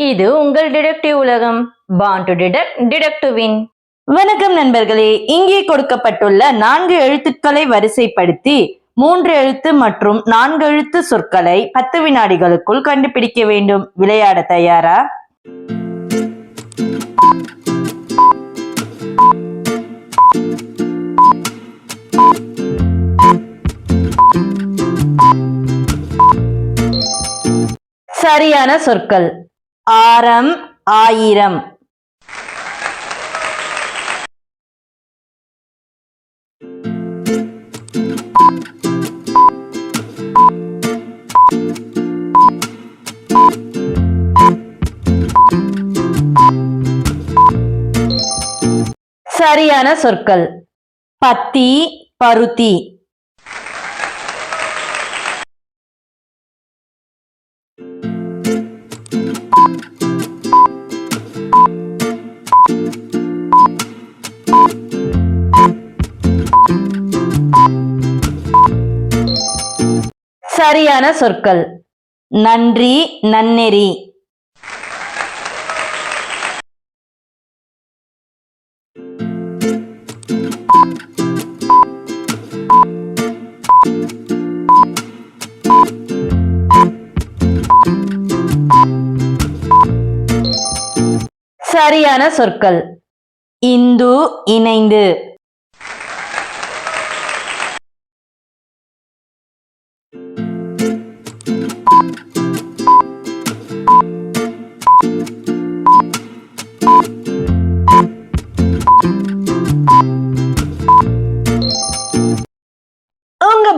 இது உங்கள் டிடெக்டிவ் உலகம். பான் டு டிடெக்ட் டிடெக்டிவின் வின் வணக்கம் நண்பர்களே. இங்கே கொடுக்கப்பட்டுள்ள நான்கு எழுத்துக்களை வரிசைப்படுத்தி மூன்று எழுத்து மற்றும் நான்கு எழுத்து சொற்களை பத்து வினாடிகளுக்குள் கண்டுபிடிக்க வேண்டும். விளையாட தயாரா? சரியான சொற்கள். ஆரம் ஆயிரம். சரியான சொற்கள். பத்தி பருத்தி. சரியான சொற்கள். நன்றி நன்னெறி. சரியான சொற்கள். இந்து இணைந்து.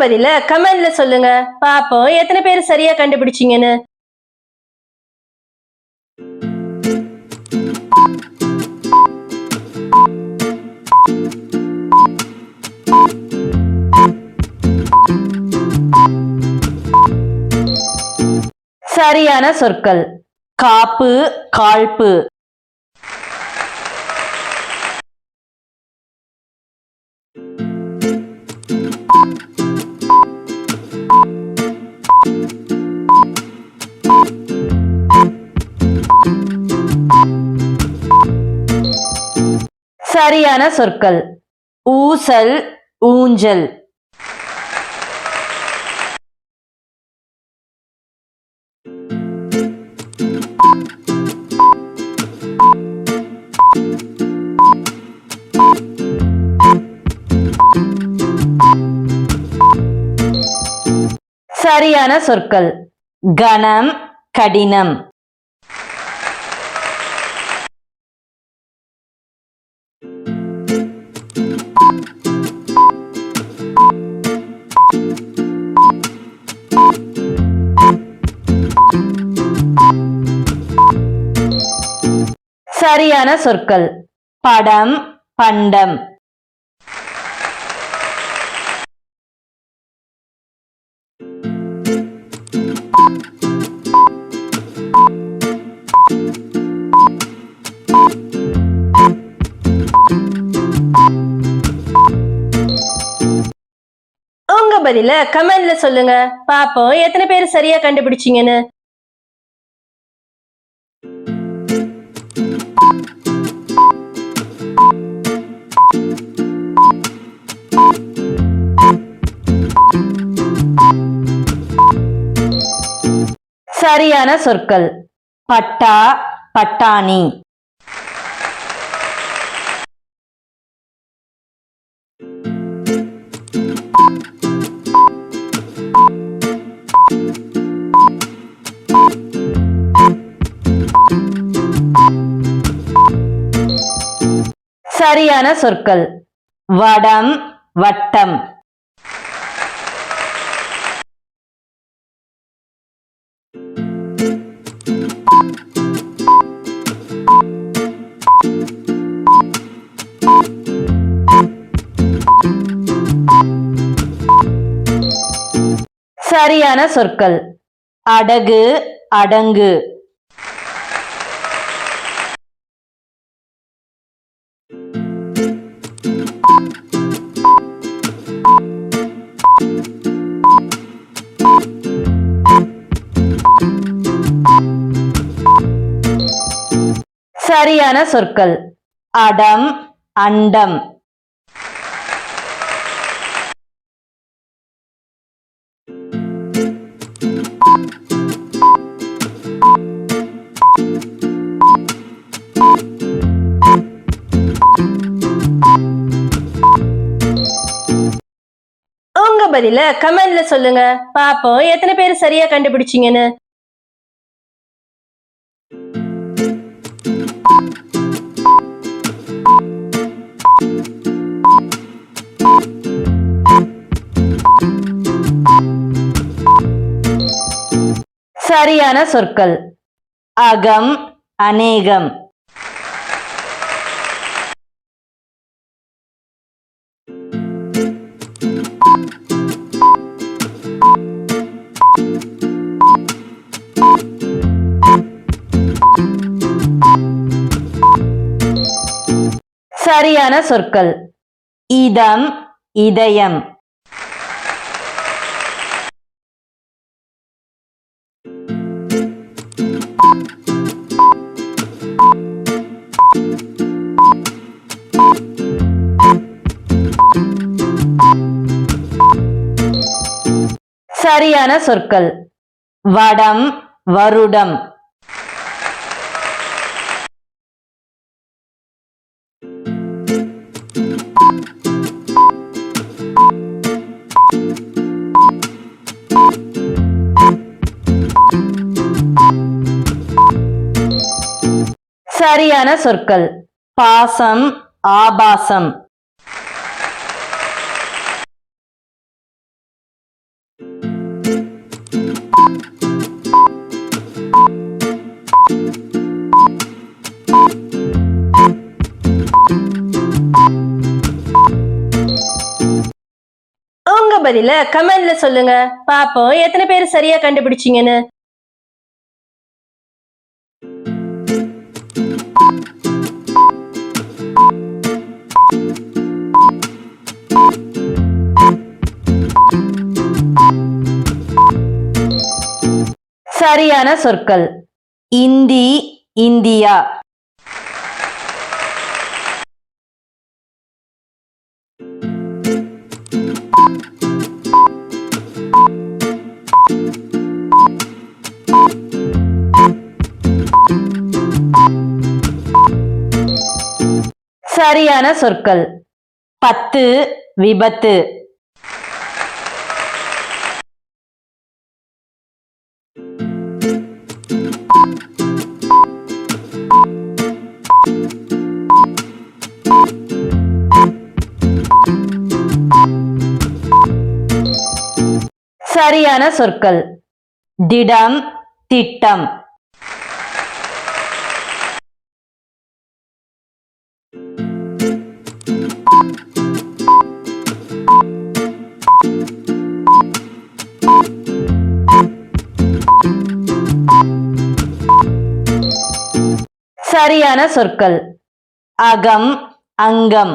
பதில கமெண்ட்ல சொல்லுங்க. பாப்போம் எத்தனை பேர் சரியா கண்டுபிடிச்சீங்கன்னு. சரியான சொற்கள். காப்பு காழ்ப்பு. சரியான சொற்கள். ஊசல் ஊஞ்சல். சரியான சொற்கள். கணம் கடினம். சரியான சொற்கள். படம் பண்டம். உங்க பதில கமெண்ட்ல சொல்லுங்க. பாப்போம். எத்தனை பேர் சரியா கண்டுபிடிச்சீங்கன்னு? சரியான சொற்கள். பட்டா பட்டாணி. சரியான சொற்கள். வடம் வட்டம். சரியான சொற்கள். அடகு அடங்கு. சரியான சொற்கள். அடம் அண்டம். பதில கமெண்ட்ல சொல்லுங்க. பாப்போம். எத்தனை பேர் சரியா கண்டுபிடிச்சீங்கன்னு. சரியான சொற்கள். அகம் அநேகம். சரியான சொற்கள். இதம் இதயம். சரியான சொற்கள். வடம் வருடம். சரியான சொற்கள். பாசம் ஆபாசம். உங்க பதில கமெண்ட்ல சொல்லுங்க. பாப்போம் எத்தனை பேர் சரியா கண்டுபிடிச்சீங்கன்னு. சரியான சொற்கள். இந்தி இந்தியா. சரியான சொற்கள். பத்து விபத்து. சரியான சொற்கள். திடம் திட்டம். சரியான சொற்கள். அகம் அங்கம்.